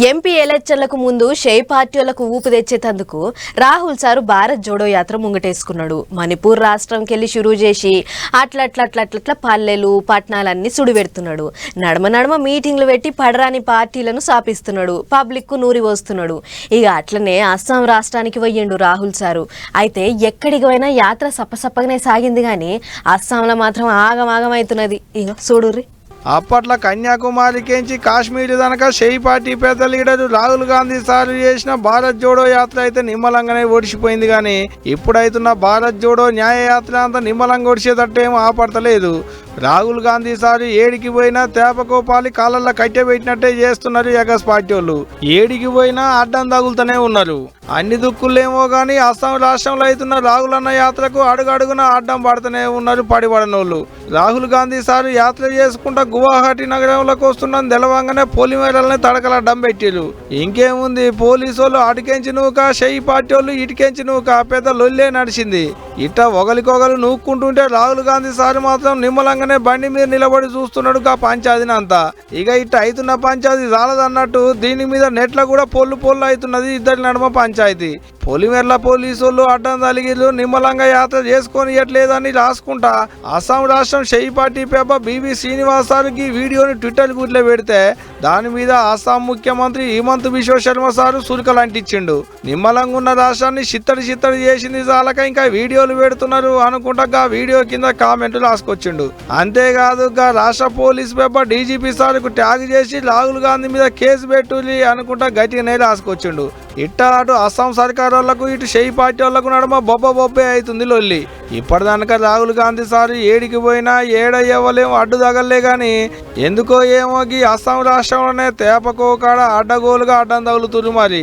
MP ఎలక్షన్లకు ముందు షే పార్టీలకు ఊపు తెచ్చేటందుకు రాహుల్ సారు భారత్ జోడో యాత్ర ముంగటేసుకున్నాడు. మణిపూర్ రాష్ట్రంకెళ్ళి షురూ చేసి అట్లా అట్లా అట్లా అట్లా పల్లెలు పట్టణాలన్నీ సుడిపెడుతున్నాడు. నడమ నడమ మీటింగ్లు పెట్టి పడరాని పార్టీలను సాపిస్తున్నాడు. పబ్లిక్కు నూరి పోస్తున్నాడు. ఇక అట్లనే అస్సాం రాష్ట్రానికి పోయిండు రాహుల్ సారు. అయితే ఎక్కడికి పోయినా యాత్ర సప్పసప్పగానే సాగింది కానీ అస్సాంలో మాత్రం ఆగమాగం అవుతున్నది. ఇక చూడుర్రి. అప్పట్లో కన్యాకుమారికించి కాశ్మీర్ దనక షేయి పార్టీ పెద్ద లీడరు రాహుల్ గాంధీ సార్లు చేసిన భారత్ జోడో యాత్ర అయితే నిమ్మలంగానే ఓడిచిపోయింది కానీ ఇప్పుడైతున్న భారత్ జోడో న్యాయ యాత్ర అంతా నిమ్మలంగా ఓడిచేటట్టేమో ఆపడతలేదు. రాహుల్ గాంధీ సారు ఏడికి పోయినా తేపకోపాలి కాళ్ళల్లో కట్టెబెట్టినట్టే చేస్తున్నారు ఎగస్ పార్టీ వాళ్ళు. ఏడికి పోయినా అడ్డం తగులుతూనే ఉన్నారు. అన్ని దుక్కులేమో కానీ అస్సాం రాష్ట్రంలో అవుతున్న రాహుల్ అన్న యాత్రకు అడుగడుగున అడ్డం పడుతూనే ఉన్నారు పడిపడనోళ్ళు రాహుల్ గాంధీ సార్ యాత్ర చేసుకుంటా గువాహటి నగరంలోకి వస్తున్న తెలవంగానే పోలిమేరల్ని తడకలడ్డం పెట్టిరు ఇంకేముంది పోలీసు వాళ్ళు అటుకెంచి నూక షెయి పార్టీ వాళ్ళు ఇటుకెంచి నూక పెద్ద లొల్లే నడిచింది. ఇట్ట ఒకరికొకరు నూక్కుంటుంటే రాహుల్ గాంధీ సార్ మాత్రం నిమ్మలంగానే బండి మీద నిలబడి చూస్తున్నాడు ఆ పంచాయతీని అంతా. ఇక ఇట్ట అవుతున్న పంచాయతీ రాలదన్నట్టు దీని మీద నెట్ల కూడా పొల్లు పొల్లు అవుతున్నది ఇద్దరి నడుమ పంచాయతీ పొలిమేర్ల పోలీసు వాళ్ళు అడ్డం తలిగిలు నిమ్మలంగా యాత్ర చేసుకొని ఇవ్వట్లేదని రాసుకుంటా. అస్సాం రాష్ట్రం షెయి పార్టీ పేపర్ బీబీ శ్రీనివాస్ సార్కి వీడియోని ట్విట్టర్ గుట్లో పెడితే దాని మీద అస్సాం ముఖ్యమంత్రి హిమంత్ బిశ్వ శర్మ సారు సురుకలంటిచ్చిండు నిమ్మలంగా ఉన్న రాష్ట్రాన్ని చిత్తడి చిత్తడి చేసింది చాలక ఇంకా వీడియోలు పెడుతున్నారు అనుకుంటా వీడియో కింద కామెంట్లు రాసుకొచ్చిండు. అంతేకాదు రాష్ట్ర పోలీస్ పేపర్ డీజీపీ సార్కు ట్యాగ్ చేసి రాహుల్ గాంధీ మీద కేసు పెట్టులి అనుకుంటా గట్టిగానే రాసుకొచ్చిండు. ఇట్ట అటు అస్సాం సర్కార్ వాళ్ళకు ఇటు షెయి పార్టీ వాళ్ళకు నడమ బొబ్బ బొబ్బే అవుతుంది లొల్లి. ఇప్పటిదానిక రాహుల్ గాంధీ సార్ ఏడికి పోయినా ఏడ అడ్డు తగలే గాని ఎందుకో ఏమో గీ అస్సాం రాష్ట్రంలోనే తేపకోకాడ అడ్డగోలుగా అడ్డం తగులుతురు మరి.